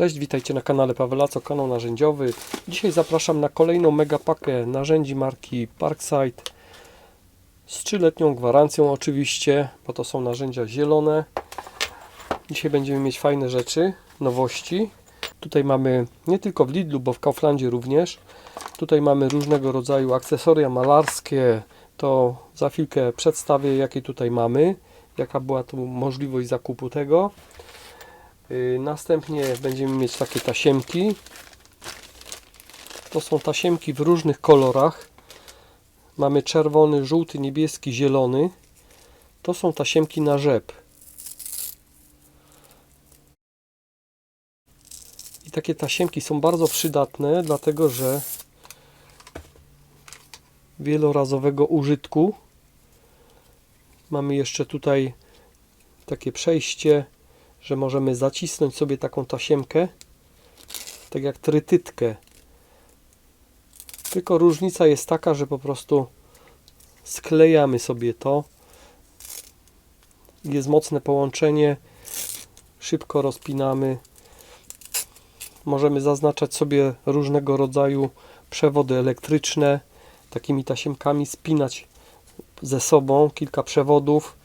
Cześć, witajcie na kanale Pawelaco, kanał narzędziowy. Dzisiaj zapraszam na kolejną megapakę narzędzi marki Parkside z 3-letnią gwarancją oczywiście, bo to są narzędzia zielone. Dzisiaj będziemy mieć fajne rzeczy, nowości. Tutaj mamy nie tylko w Lidlu, bo w Kauflandzie również. Tutaj mamy różnego rodzaju akcesoria malarskie. To za chwilkę przedstawię, jakie tutaj mamy, jaka była tu możliwość zakupu tego. Yy, Następnie będziemy mieć takie tasiemki. To są tasiemki w różnych kolorach. Mamy czerwony, żółty, niebieski, zielony. To są tasiemki na rzep. I takie tasiemki są bardzo przydatne, dlatego że wielorazowego użytku. Mamy jeszcze tutaj takie przejście że możemy zacisnąć sobie taką tasiemkę, tak jak trytytkę. Tylko różnica jest taka, że po prostu sklejamy sobie to. Jest mocne połączenie, szybko rozpinamy. Możemy zaznaczać sobie różnego rodzaju przewody elektryczne, takimi tasiemkami spinać ze sobą kilka przewodów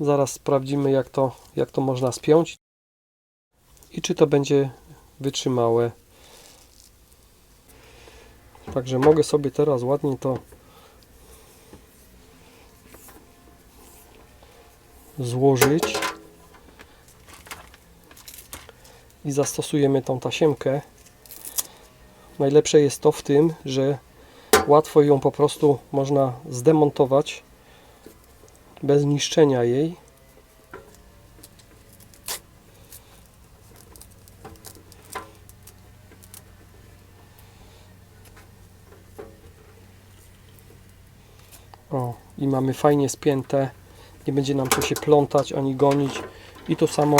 Zaraz sprawdzimy jak to, jak to można spiąć i czy to będzie wytrzymałe. Także mogę sobie teraz ładnie to złożyć i zastosujemy tą tasiemkę. Najlepsze jest to w tym, że łatwo ją po prostu można zdemontować bez niszczenia jej. O, i mamy fajnie spięte. Nie będzie nam to się plątać ani gonić. I to samo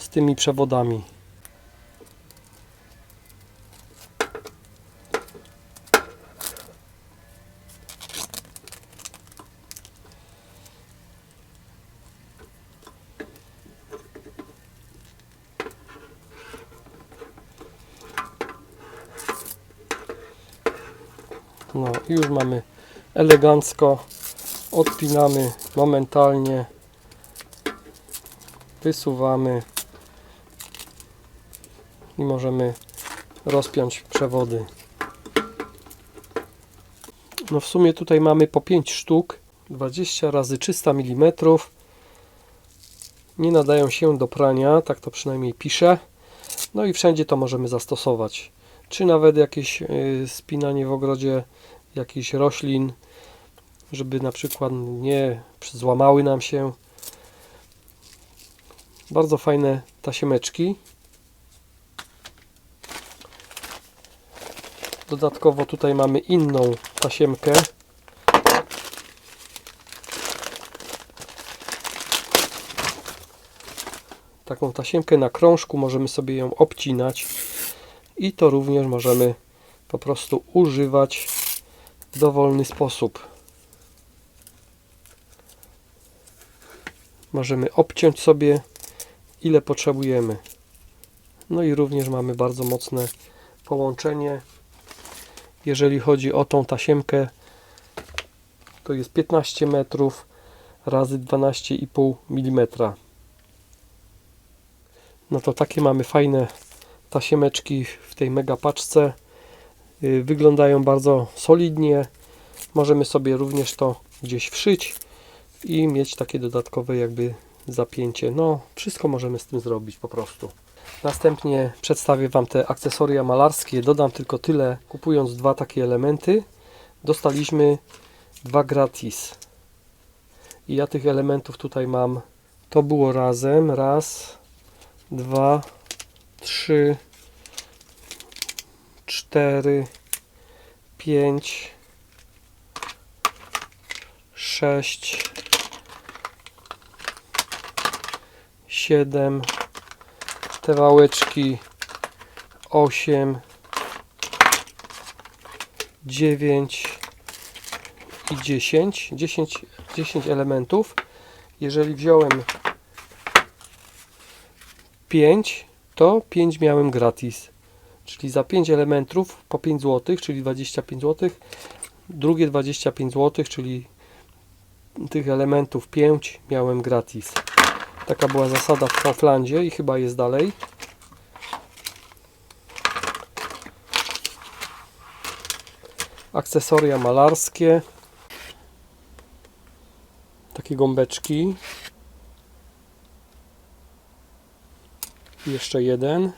z tymi przewodami. No i już mamy elegancko. Odpinamy momentalnie. Wysuwamy. I możemy rozpiąć przewody. No w sumie tutaj mamy po 5 sztuk. 20 razy 300 mm. Nie nadają się do prania, tak to przynajmniej pisze. No i wszędzie to możemy zastosować. Czy nawet jakieś y, spinanie w ogrodzie jakichś roślin, żeby na przykład nie złamały nam się. Bardzo fajne tasiemeczki. Dodatkowo tutaj mamy inną tasiemkę. Taką tasiemkę na krążku możemy sobie ją obcinać i to również możemy po prostu używać w dowolny sposób. Możemy obciąć sobie ile potrzebujemy. No i również mamy bardzo mocne połączenie. Jeżeli chodzi o tą tasiemkę, to jest 15 metrów razy 12,5 mm. No to takie mamy fajne tasiemeczki w tej mega paczce. Y, Wyglądają bardzo solidnie. Możemy sobie również to gdzieś wszyć i mieć takie dodatkowe jakby zapięcie. No, wszystko możemy z tym zrobić po prostu. Następnie przedstawię Wam te akcesoria malarskie. Dodam tylko tyle. Kupując dwa takie elementy, dostaliśmy dwa gratis. I ja tych elementów tutaj mam. To było razem. Raz, dwa, trzy, cztery, pięć, sześć, siedem, te wałeczki osiem, dziewięć i dziesięć. Dziesięć, dziesięć elementów. Jeżeli wziąłem 5, to 5 miałem gratis. Czyli za 5 elementów po 5 zł, czyli 25 zł. Drugie 25 zł, czyli tych elementów 5 miałem gratis. Taka była zasada w Kauflandzie i chyba jest dalej. Akcesoria malarskie. Takie gąbeczki. Jeszcze jeden.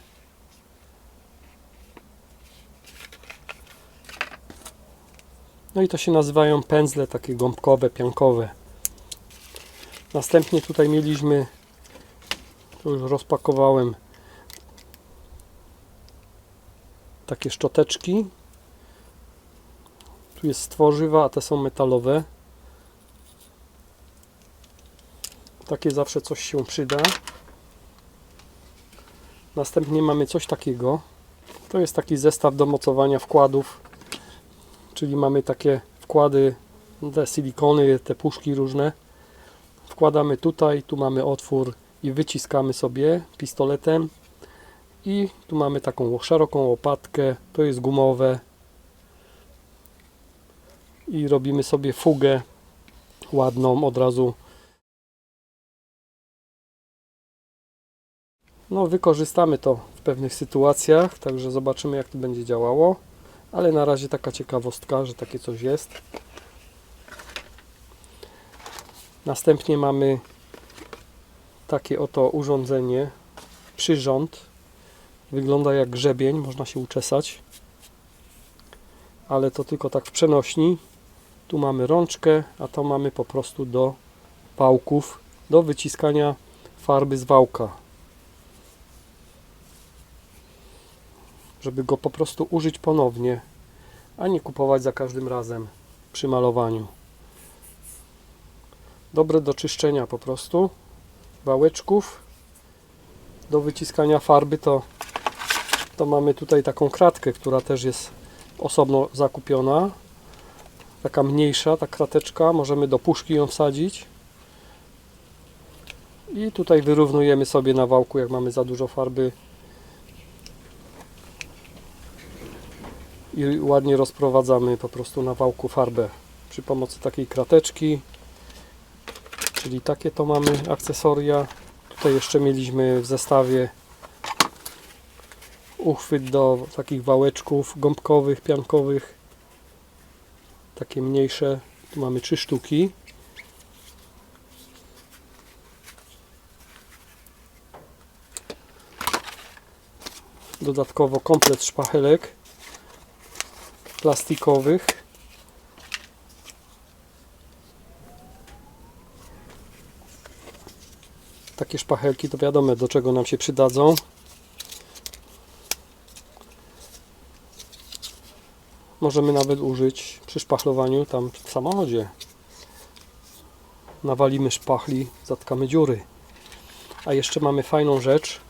No i to się nazywają pędzle takie gąbkowe, piankowe. Następnie tutaj mieliśmy, tu już rozpakowałem takie szczoteczki. Tu jest stworzywa, a te są metalowe. Takie zawsze coś się przyda. Następnie mamy coś takiego. To jest taki zestaw do mocowania wkładów. Czyli mamy takie wkłady, te silikony, te puszki różne. Wkładamy tutaj, tu mamy otwór i wyciskamy sobie pistoletem. I tu mamy taką szeroką łopatkę, to jest gumowe. I robimy sobie fugę ładną od razu. No, wykorzystamy to w pewnych sytuacjach, także zobaczymy, jak to będzie działało. Ale na razie taka ciekawostka, że takie coś jest. Następnie mamy takie oto urządzenie, przyrząd. Wygląda jak grzebień, można się uczesać. Ale to tylko tak w przenośni. Tu mamy rączkę, a to mamy po prostu do wałków, do wyciskania farby z wałka. Żeby go po prostu użyć ponownie, a nie kupować za każdym razem przy malowaniu. Dobre do czyszczenia po prostu wałeczków. Do wyciskania farby to, to mamy tutaj taką kratkę, która też jest osobno zakupiona. Taka mniejsza, ta krateczka. Możemy do puszki ją wsadzić. I tutaj wyrównujemy sobie na wałku, jak mamy za dużo farby. I ładnie rozprowadzamy po prostu na wałku farbę przy pomocy takiej krateczki. Czyli takie to mamy akcesoria. Tutaj jeszcze mieliśmy w zestawie uchwyt do takich wałeczków gąbkowych, piankowych. Takie mniejsze. Tu mamy trzy sztuki. Dodatkowo komplet szpachelek plastikowych. Takie szpachelki to wiadomo do czego nam się przydadzą. Możemy nawet użyć przy szpachlowaniu tam w samochodzie. Nawalimy szpachli, zatkamy dziury. A jeszcze mamy fajną rzecz.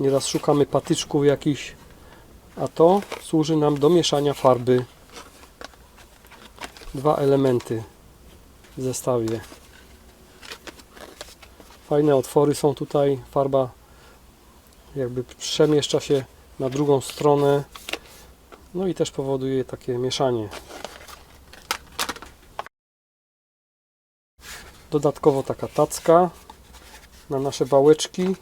Nieraz szukamy patyczków jakichś, a to służy nam do mieszania farby. Dwa elementy w zestawie. Fajne otwory są tutaj. Farba jakby przemieszcza się na drugą stronę. No i też powoduje takie mieszanie. Dodatkowo taka tacka na nasze wałeczki.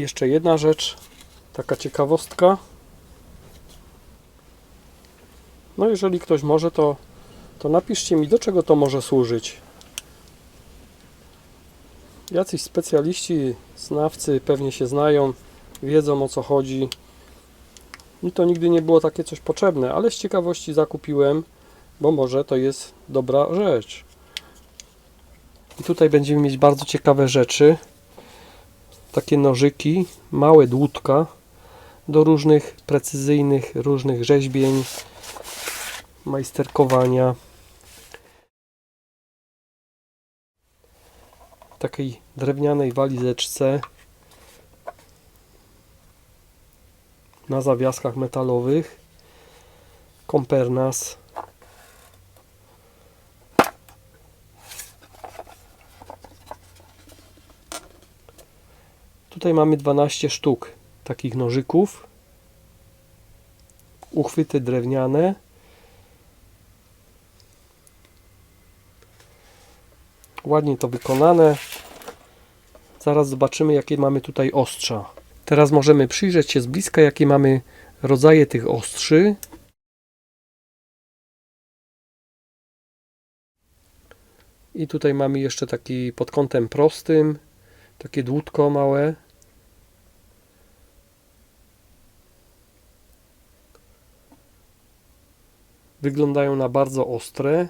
Jeszcze jedna rzecz, taka ciekawostka. No jeżeli ktoś może, to, to napiszcie mi, do czego to może służyć. Jacyś specjaliści, znawcy pewnie się znają, wiedzą o co chodzi. Mi to nigdy nie było takie coś potrzebne, ale z ciekawości zakupiłem, bo może to jest dobra rzecz. I tutaj będziemy mieć bardzo ciekawe rzeczy. Takie nożyki, małe dłutka do różnych precyzyjnych, różnych rzeźbień, majsterkowania. Takiej drewnianej walizeczce na zawiaskach metalowych. Kompernas. Tutaj mamy 12 sztuk takich nożyków. Uchwyty drewniane. Ładnie to wykonane. Zaraz zobaczymy, jakie mamy tutaj ostrza. Teraz możemy przyjrzeć się z bliska, jakie mamy rodzaje tych ostrzy. I tutaj mamy jeszcze taki pod kątem prostym, takie dłutko małe. Wyglądają na bardzo ostre.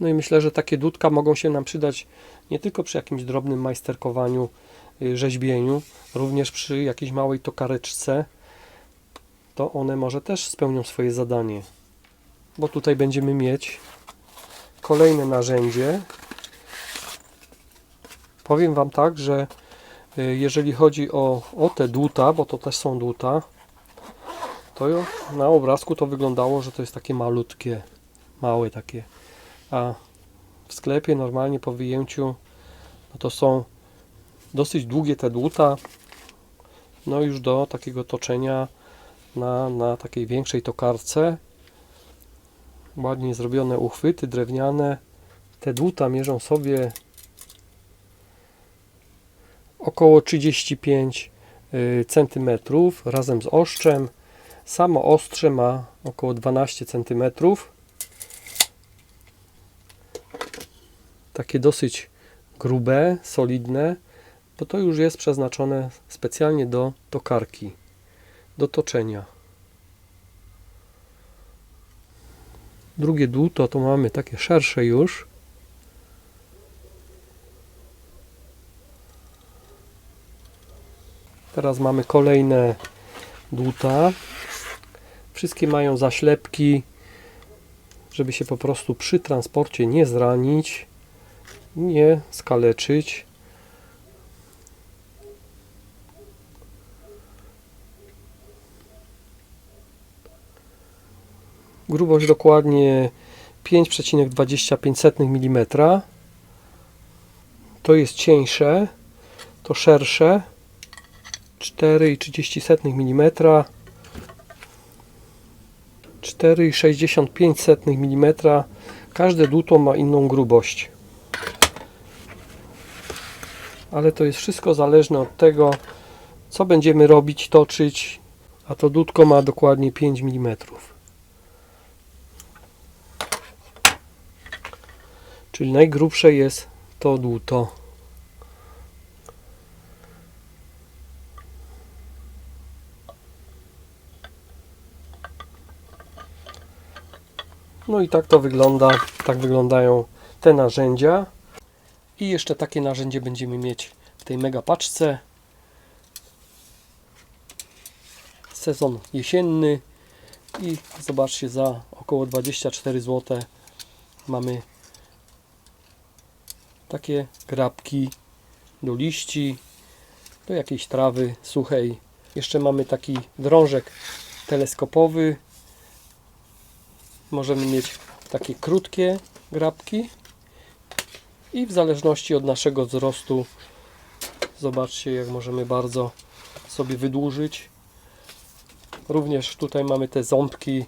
No i myślę, że takie dudka mogą się nam przydać nie tylko przy jakimś drobnym majsterkowaniu, y, rzeźbieniu, również przy jakiejś małej tokareczce. To one może też spełnią swoje zadanie. Bo tutaj będziemy mieć kolejne narzędzie. Powiem Wam tak, że y, jeżeli chodzi o, o te dłuta, bo to też są dłuta, to na obrazku to wyglądało, że to jest takie malutkie, małe takie. A w sklepie normalnie po wyjęciu no to są dosyć długie te dłuta no już do takiego toczenia na, na takiej większej tokarce. Ładnie zrobione uchwyty drewniane. Te dłuta mierzą sobie około 35 cm razem z oszczem samo ostrze ma około 12 cm takie dosyć grube, solidne, bo to już jest przeznaczone specjalnie do tokarki, do toczenia. Drugie dłuto to mamy takie szersze już. Teraz mamy kolejne dłuta. Wszystkie mają zaślepki, żeby się po prostu przy transporcie nie zranić nie skaleczyć. Grubość dokładnie 5,25 mm. To jest cieńsze, to szersze 4,30 mm. 4,65 mm. Każde dłuto ma inną grubość ale to jest wszystko zależne od tego, co będziemy robić, toczyć, a to dudko ma dokładnie 5 mm. Czyli najgrubsze jest to dłuto. No i tak to wygląda, tak wyglądają te narzędzia. I jeszcze takie narzędzie będziemy mieć w tej mega paczce. Sezon jesienny i zobaczcie za około 24 zł mamy takie grabki do liści, do jakiejś trawy suchej. Jeszcze mamy taki drążek teleskopowy. Możemy mieć takie krótkie grabki i w zależności od naszego wzrostu zobaczcie jak możemy bardzo sobie wydłużyć. Również tutaj mamy te ząbki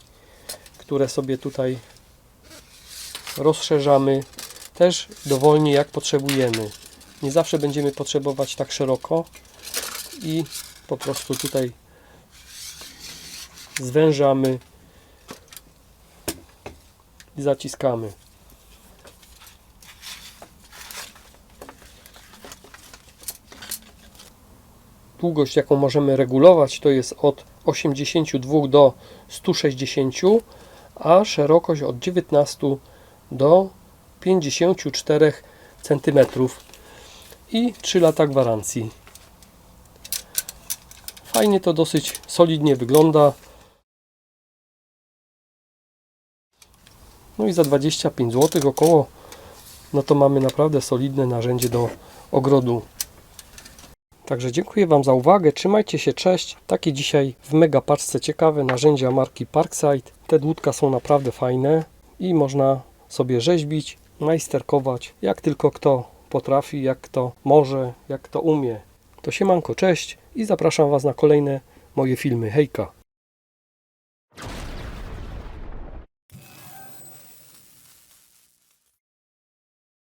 które sobie tutaj rozszerzamy też dowolnie jak potrzebujemy. Nie zawsze będziemy potrzebować tak szeroko i po prostu tutaj zwężamy i zaciskamy. Długość jaką możemy regulować to jest od 82 do 160 a szerokość od 19 do 54 cm i 3 lata gwarancji. Fajnie to dosyć solidnie wygląda No i za 25 zł około, no to mamy naprawdę solidne narzędzie do ogrodu. Także dziękuję Wam za uwagę, trzymajcie się, cześć. Takie dzisiaj w mega paczce ciekawe narzędzia marki Parkside. Te dłutka są naprawdę fajne i można sobie rzeźbić, majsterkować, jak tylko kto potrafi, jak kto może, jak kto umie. To siemanko, cześć i zapraszam Was na kolejne moje filmy. Hejka!